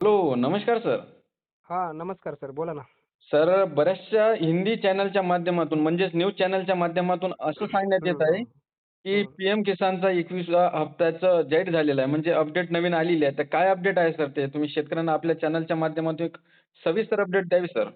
Hello नमस्कार sir. हां नमस्कार सर बोला ना. सर बऱ्याचशा हिंदी चॅनलच्या माध्यमातून म्हणजेच न्यूज चॅनलच्या माध्यमातून असं सांगण्यात येत आहे की. पी एम किसानचा एकविसा हप्त्याचं जाहीर झालेलं आहे. म्हणजे अपडेट नवीन आलेली आहे. तर काय अपडेट आहे सर ते? तुम्ही शेतकऱ्यांना आपल्या चॅनलच्या माध्यमातून एक सविस्तर अपडेट द्यावी सर.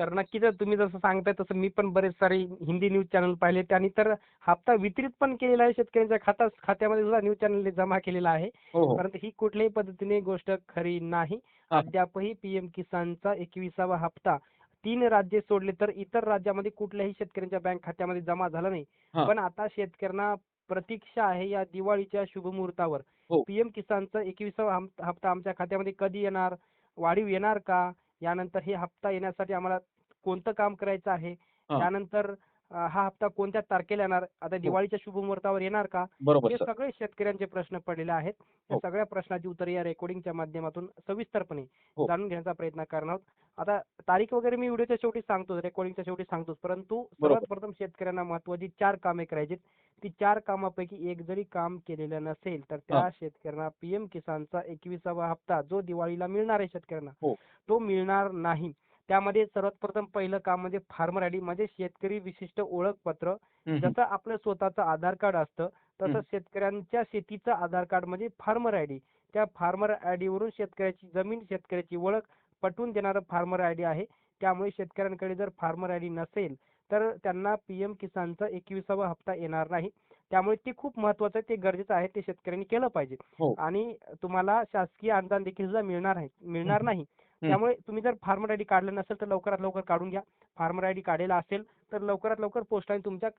तर नक्कीच तुम्ही जसं सांगताय तसं मी पण बरेच सारे हिंदी न्यूज चॅनल पाहिले आणि तर हप्ता वितरित पण केलेला आहे शेतकऱ्यांच्या खाता खात्यामध्ये सुद्धा न्यूज चॅनलने जमा केलेला आहे. हो हो. परंतु ही कुठल्याही पद्धतीने गोष्ट खरी नाही. अद्यापही पीएम किसानचा एकविसावा हप्ता तीन राज्ये सोडले तर इतर राज्यामध्ये कुठल्याही शेतकऱ्यांच्या बँक खात्यामध्ये जमा झाला नाही. पण आता शेतकऱ्यांना प्रतीक्षा आहे या दिवाळीच्या शुभमुहूर्तावर हो. पीएम किसानचा एकविसावा हप्ता आमच्या खात्यामध्ये कधी येणार? वाढीव येणार का? यानंतर हे हप्ता येण्यासाठी आम्हाला कोणतं काम करायचं आहे हा. त्यानंतर हा हप्ता कोणत्या तारखेला येणार आता दिवाळीच्या शुभमुहूर्तावर येणार का हे सगळे शेतकऱ्यांचे प्रश्न पडलेले आहेत त्या हो. सगळ्या प्रश्नाची उत्तरे या रेकॉर्डिंगच्या माध्यमातून सविस्तरपणे हो. जाणून घेण्याचा प्रयत्न करणार आहोत आता तारीख वगैरे मी व्हिडिओच्या शेवटी सांगतोच रेकॉर्डिंगच्या शेवटी सांगतोच परंतु सर्वात. प्रथम शेतकऱ्यांना महत्वाची चार कामे करायची ती चार कामापैकी एक जरी काम केलेलं नसेल तर त्या हा. शेतकऱ्यांना पीएम किसानचा एकविसावा हप्ता जो दिवाळीला मिळणार आहे शेतकऱ्यांना हो. तो मिळणार नाही त्यामध्ये सर्वात प्रथम पहिलं काम म्हणजे फार्मर आयडी म्हणजे शेतकरी विशिष्ट ओळखपत्र. जसं आपलं स्वतःचं आधार कार्ड असतं तसं. शेतकऱ्यांच्या शेतीचं आधार कार्ड म्हणजे फार्मर आयडी त्या फार्मर आयडी वरून शेतकऱ्याची जमीन शेतकऱ्याची ओळख पटवून देणारं फार्मर आयडी आहे. त्यामुळे शेतकऱ्यांकडे जर फार्मर आयडी नसेल तर त्यांना पीएम किसानचा एकविसावा हप्ता येणार नाही. त्यामुळे ते खूप महत्वाचं आहे ते गरजेचं आहे ते शेतकऱ्यांनी केलं पाहिजे. हो. आणि तुम्हाला शासकीय अनुदान देखील सुद्धा मिळणार आहे मिळणार नाही. त्यामुळे तुम्ही जर फार्मर आयडी काढलं नसेल तर लवकरात लवकर काढून घ्या. फार्मर आयडी काढलेला असेल तर लवकरात लवकर पोस्टाने तुमच्या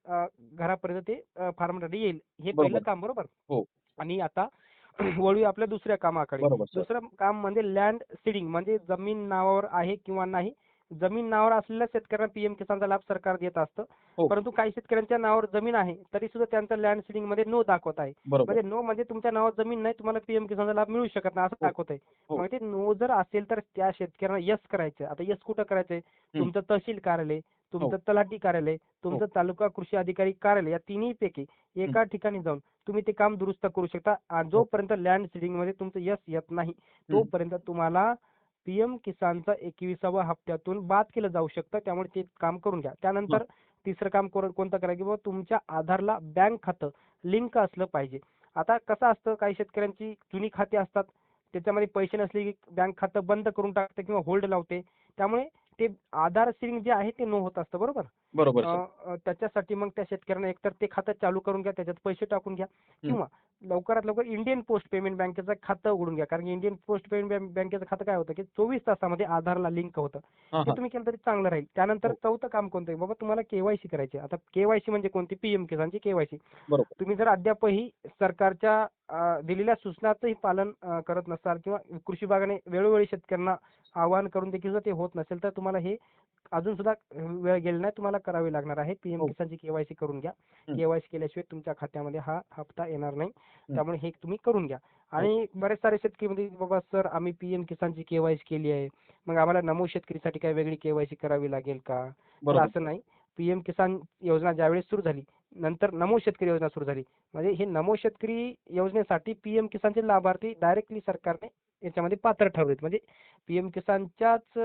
घरापर्यंत ते फार्मर आयडी येईल. हे पहिलं. काम बरोबर? हो. आणि आता वळूया आपल्या दुसऱ्या कामाकडे. दुसरं काम म्हणजे लँड सीडिंग म्हणजे जमीन नावावर आहे किंवा नाही जमीन नावावर असलेल्या शेतकऱ्यांना पीएम किसानचा लाभ सरकार देत असतं. हो. परंतु काही शेतकऱ्यांच्या नावावर जमीन आहे तरी सुद्धा त्यांचं लँड सीडिंगमध्ये नो दाखवत आहे. म्हणजे नो म्हणजे तुमच्या नावावर जमीन नाही तुम्हाला पीएम किसानचा लाभ मिळू शकत नाही असं हो. दाखवत आहे हो. मग ते नो जर असेल तर त्या शेतकऱ्यांना यस करायचं. आता यस कुठं करायचंय? तुमचं तहसील कार्यालय तुमचं तलाठी कार्यालय तुमचं तालुका कृषी अधिकारी कार्यालय या तिन्ही पैकी एका ठिकाणी जाऊन तुम्ही ते काम दुरुस्त करू शकता. आणि जोपर्यंत लँड सीडिंगमध्ये तुमचं यस येत नाही तोपर्यंत तुम्हाला पीएम किसानचा एकविसावा हप्त्यातून बाद केलं जाऊ शकतं त्यामुळे ते काम करून घ्या. त्यानंतर तिसरं काम कोण- कोणतं करा की बाबा तुमच्या आधारला बँक खातं लिंक असलं पाहिजे. आता कसं असतं काही शेतकऱ्यांची जुनी खाती असतात त्याच्यामध्ये पैसे नसले की बँक खातं बंद करून टाकते किंवा होल्ड लावते. त्यामुळे ते आधार सिंग जे आहे ते नो होत असतं बरोबर? बरोबर त्याच्यासाठी मग त्या शेतकऱ्यांना एकतर ते खातं चालू करून घ्या त्याच्यात पैसे टाकून घ्या. किंवा लवकरात लवकर इंडियन पोस्ट पेमेंट बँकेचं खातं उघडून घ्या. कारण इंडियन पोस्ट पेमेंट बँकेचं खातं काय होतं की चोवीस तासामध्ये आधारला लिंक होतं. हा ते तुम्ही केलं तरी चांगलं राहील. त्यानंतर हो. चौथं काम कोणतं बाबा तुम्हाला केवायसी करायची. आता केवायसी म्हणजे कोणती? पीएम किसानची केवायसी तुम्ही जर अद्यापही सरकारच्या दिलेल्या सूचनाचंही पालन करत नसाल किंवा कृषी विभागाने वेळोवेळी शेतकऱ्यांना आवाहन करून देखील जर ते होत नसेल तर तुम्हाला हे अजून सुद्धा वेळ गेला नाही तुम्हाला करावे लागणार आहे. पीएम हो. किसानची केवायसी करून घ्या. केवायसी केल्याशिवाय तुमच्या खात्यामध्ये हा हप्ता येणार नाही. त्यामुळे हे तुम्ही करून घ्या. आणि बरेच सारे शेतकरी म्हणजे बाबा सर आम्ही पीएम किसानची केवायसी केली आहे. मग आम्हाला नमो शेतकरीसाठी काय वेगळी केवायसी करावी लागेल का? असं नाही. पीएम किसान योजना ज्यावेळेस सुरू झाली नंतर नमो शेतकरी योजना सुरू झाली. म्हणजे हे नमो शेतकरी योजनेसाठी पीएम किसानचे लाभार्थी डायरेक्टली सरकारने याच्यामध्ये पात्र ठरवलेत. म्हणजे पीएम किसानच्याच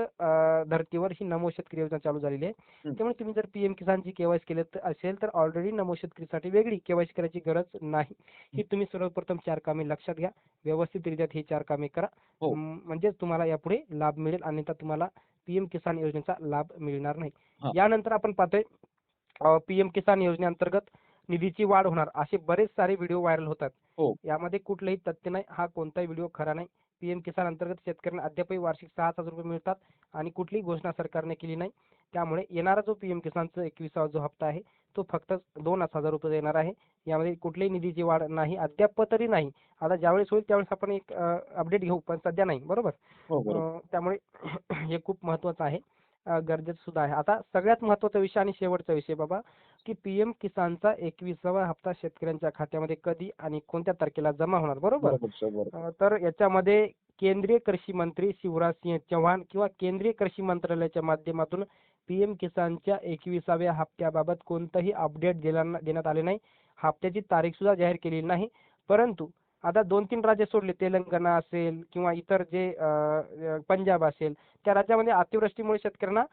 धर्तीवर ही नमो शेतकरी योजना चालू झालेली आहे. त्यामुळे तुम्ही जर पीएम किसानची केवायसी केली असेल तर ऑलरेडी नमो शेतकरीसाठी वेगळी केवायसी करायची गरज नाही. ही तुम्ही सर्वप्रथम चार कामे लक्षात घ्या. व्यवस्थितरित्या ही चार कामे करा. म- म्हणजेच तुम्हाला यापुढे लाभ मिळेल अन्यथा तुम्हाला पीएम किसान योजनेचा लाभ मिळणार. नाही. यानंतर आपण पाहतोय पीएम किसान योजनेअंतर्गत निधीची वाढ होणार असे बरेच सारे व्हिडिओ व्हायरल होतात. हो. यामध्ये कुठलंही तथ्य नाही हा कोणताही व्हिडिओ खरा नाही. पीएम किसान अंतर्गत शेतकऱ्यांना अद्यापही वार्षिक सहा हजार रुपये मिळतात आणि कुठलीही घोषणा सरकारने केली नाही. त्यामुळे येणारा जो पीएम किसानचा एकविसावा जो हप्ता आहे तो फक्त दोन हजार रुपये येणार आहे. यामध्ये कुठल्याही निधीची वाढ नाही अद्याप तरी नाही. आता ज्यावेळेस होईल त्यावेळेस आपण एक अपडेट घेऊ पण सध्या नाही. बरोबर? हो त्यामुळे हे खूप महत्वाचं आहे. गरजेचं सुद्धा आहे. आता सगळ्यात महत्त्वाचा विषय आणि शेवटचा विषय बाबा की पीएम किसानचा एकविसावा हप्ता शेतकऱ्यांच्या खात्यामध्ये कधी आणि कोणत्या तारखेला जमा होणार? बरोबर? तर याच्यामध्ये केंद्रीय कृषी मंत्री शिवराज सिंह चौहान किंवा केंद्रीय कृषी मंत्रालयाच्या माध्यमातून पीएम किसानच्या एकविसाव्या हप्त्याबाबत कोणतंही अपडेट देण्यात आले नाही. हप्त्याची तारीख सुद्धा जाहीर केलेली नाही. परंतु आता दोन तीन राज्य सोडले तेलंगणा असेल किंवा इतर जे पंजाब असेल त्या राज्यामध्ये अतिवृष्टीमुळे शेतकऱ्यांना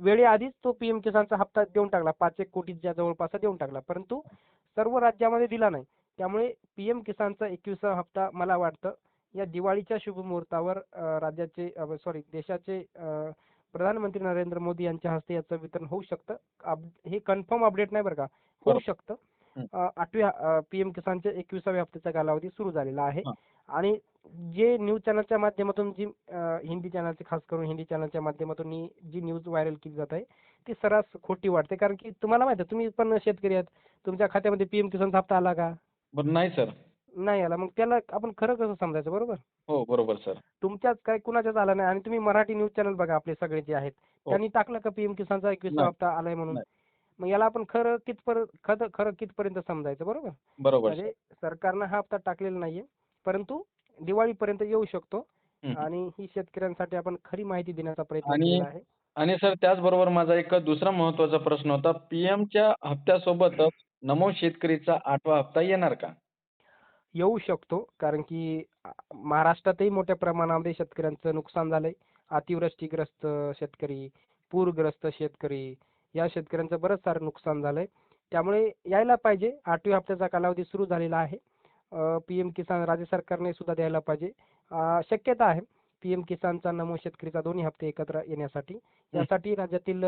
वेळेआधीच तो पीएम किसानचा हप्ता देऊन टाकला. पाच एक कोटीच्या जवळपास देऊन टाकला. परंतु सर्व राज्यामध्ये दिला नाही. त्यामुळे पीएम किसानचा एकविसावा हप्ता मला वाटतं या दिवाळीच्या शुभ मुहूर्तावर अ, राज्याचे सॉरी देशाचे प्रधानमंत्री नरेंद्र मोदी यांच्या हस्ते याचं वितरण होऊ शकतं. हे कन्फर्म अपडेट नाही बरं का? होऊ. शकतं. आठव्या पीएम किसानच्या एकविसाव्या हप्त्याचा कालावधी सुरू झालेला आहे. आणि जे न्यूज चॅनलच्या माध्यमातून जी हिंदी चॅनलचे खास करून हिंदी चॅनलच्या माध्यमातून जी न्यूज व्हायरल केली जात आहे ती सर्रास खोटी वाटते. कारण की तुम्हाला माहिती आहे तुम्ही पण शेतकरी आहेत. तुमच्या खात्यामध्ये पीएम किसानचा हप्ता आला का? नाही सर. नाही आला. मग त्याला आपण खरं कसं समजायचं बरोबर? हो बरोबर सर. तुमच्याच काय कुणाच्याच आला नाही आणि तुम्ही मराठी न्यूज चॅनल बघा आपले सगळे जे आहेत. हो. त्यांनी टाकलं का पीएम किसानचा एकविसावा नाही. हप्ता आलाय म्हणून. मग याला आपण खरं कितपर्यंत खरं खरं कितपर्यंत समजायचं बरोबर? बरोबर. म्हणजे सरकारनं हा हप्ता टाकलेला नाहीये परंतु दिवाळीपर्यंत येऊ शकतो. आणि ही शेतकऱ्यांसाठी आपण खरी माहिती देण्याचा प्रयत्न केलेला आहे. आणि सर त्याचबरोबर माझा एक दुसरा महत्त्वाचा प्रश्न होता पीएमच्या हप्त्यासोबतच नमो शेतकरीचा आठवा हप्ता येणार का? येऊ शकतो कारण की महाराष्ट्रातही मोठ्या प्रमाणामध्ये शेतकऱ्यांचं नुकसान झालंय. अतिवृष्टीग्रस्त शेतकरी पूरग्रस्त शेतकरी या शेतकऱ्यांचं बरंच सारं नुकसान झालंय. त्यामुळे यायला पाहिजे. आठव्या हप्त्याचा कालावधी सुरू झालेला आहे. पीएम किसान राज्य सरकारने सुद्धा द्यायला पाहिजे. शक्यता आहे पीएम किसानचा नमो शेतकरीचा दोन्ही हप्ते एकत्र येण्यासाठी. यासाठी राज्यातील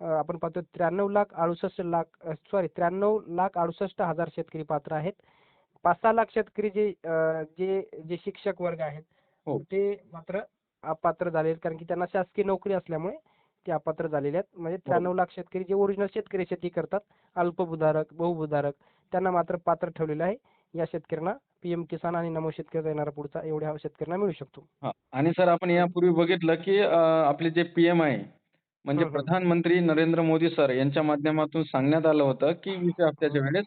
आपण पाहतो त्र्याण्णव लाख अडुसष्ट लाख सॉरी त्र्याण्णव लाख अडुसष्ट हजार शेतकरी पात्र आहेत. पाच सहा लाख शेतकरी जे जे जे शिक्षक वर्ग आहेत हो. ते मात्र अपात्र झाले कारण की त्यांना शासकीय नोकरी असल्यामुळे ते अपात्र झालेले आहेत. म्हणजे त्र्याण्णव लाख शेतकरी जे ओरिजिनल शेतकरी शेती करतात अल्पभूधारक बहुभूधारक त्यांना मात्र पात्र ठेवलेलं आहे. या शेतकऱ्यांना पीएम किसान आणि नमो शेतकऱ्याचा येणारा पुढचा एवढ्या शेतकऱ्यांना मिळू शकतो. आणि सर आपण यापूर्वी बघितलं की आपले जे पीएम आहे म्हणजे. प्रधानमंत्री नरेंद्र मोदी सर यांच्या माध्यमातून सांगण्यात आलं होतं की वीस हप्त्याच्या वेळेस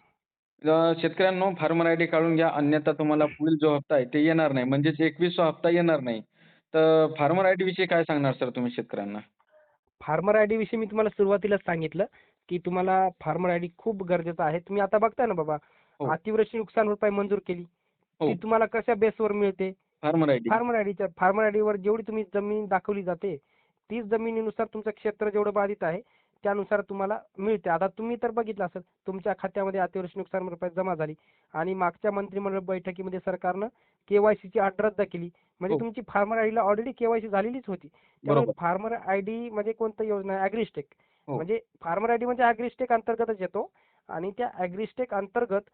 शेतकऱ्यांनो फार्मर आयडी काढून घ्या अन्यथा तुम्हाला पुढील जो हप्ता आहे ते येणार नाही. म्हणजेच एकवीसवा हप्ता येणार नाही. तर फार्मर आयडी विषयी काय सांगणार सर तुम्ही शेतकऱ्यांना? फार्मर आयडी विषयी मी तुम्हाला सुरुवातीलाच सांगितलं की तुम्हाला फार्मर आयडी खूप गरजेचं आहे तुम्ही आता बघताय ना बाबा हो. अतिवृष्टी नुकसान भरपाई मंजूर केली हो. ती तुम्हाला कशा बेसवर मिळते फार्मर आयडी फार्मर आयडीच्या फार्मर आयडीवर जेवढी तुम्ही जमीन दाखवली जाते तीच जमिनीनुसार तुमचं क्षेत्र जेवढं बाधित आहे त्यानुसार तुम्हाला मिळते. आता तुम्ही तर बघितलं असेल तुमच्या खात्यामध्ये अतिवृष्टी नुकसान भरपाई जमा झाली आणि मागच्या मंत्रिमंडळ बैठकीमध्ये सरकारनं केवायसीची अट रद्द केली. म्हणजे हो. तुमची फार्मर आयडीला ऑलरेडी केवायसी झालेलीच होती. त्यामुळे. फार्मर आयडी म्हणजे कोणतं योजना? आहे ॲग्रिस्टेक हो. म्हणजे फार्मर आयडी म्हणजे ॲग्रिस्टेक अंतर्गतच येतो आणि त्या ॲग्रिस्टेक अंतर्गत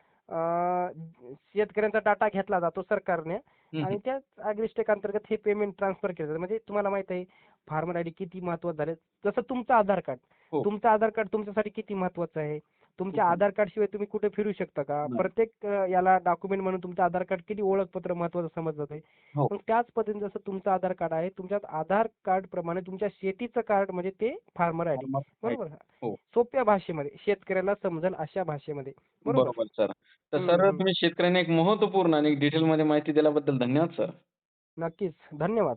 शेतकऱ्यांचा डाटा घेतला जातो सरकारने आणि त्याच ॲग्रिस्टेक अंतर्गत हे पेमेंट ट्रान्सफर केलं जातं. म्हणजे तुम्हाला माहीत आहे फार्मर आयडी किती महत्वाचं झालं जसं तुमचं आधार कार्ड हो. तुमचं आधार कार्ड तुमच्यासाठी किती महत्वाचं आहे तुमच्या हं. आधार कार्ड शिवाय तुम्ही कुठे फिरू शकता का नाही. प्रत्येक अं, याला डॉक्युमेंट म्हणून तुमचं आधार कार्ड किती ओळखपत्र महत्वाचं समजलं जाते हो. मग त्याच पद्धतीने जसं तुमचं आधार कार्ड आहे तुमच्या आधार कार्ड प्रमाणे तुमच्या शेतीचं कार्ड म्हणजे ते फार्मर आयडी. बरोबर हो. सोप्या भाषेमध्ये शेतकऱ्याला समजेल अशा भाषेमध्ये बरोबर बरोबर सर तर हं, सर हं. तुम्ही शेतकऱ्यांना एक महत्त्वपूर्ण आणि डिटेलमध्ये माहिती दिल्याबद्दल धन्यवाद सर नक्कीच धन्यवाद